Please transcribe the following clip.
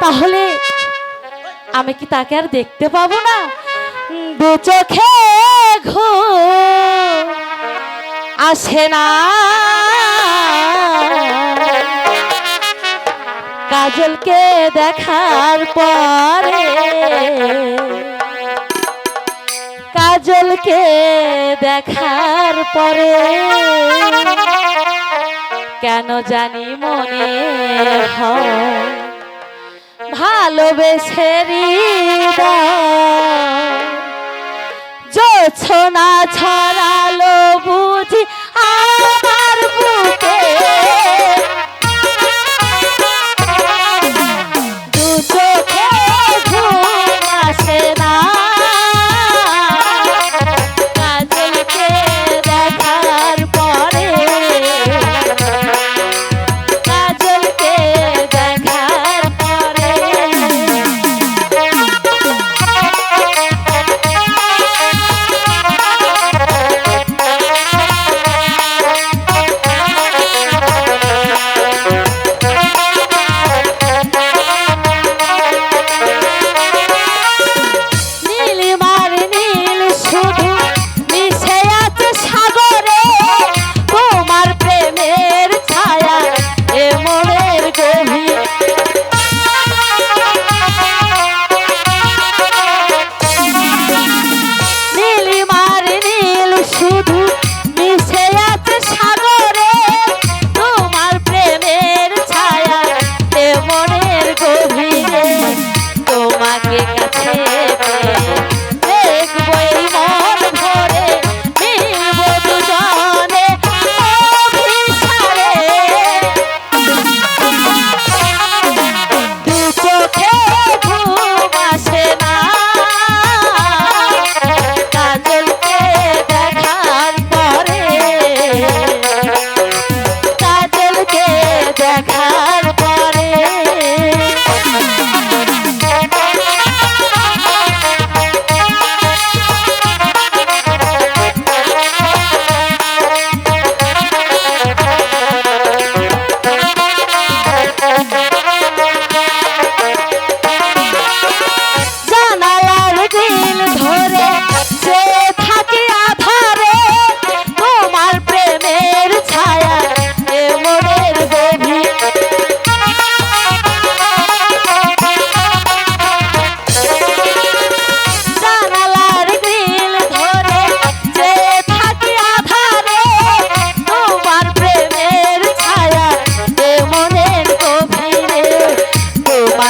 তাহলে আমি কি তাকে আর দেখতে পাবো না? দু চোখে ঘো আসে না। কাজলকে দেখার পরে কাজলকে দেখার পরে কেন জানি মনে হয় ভালোবেসে জোছনা ছড়ালো বু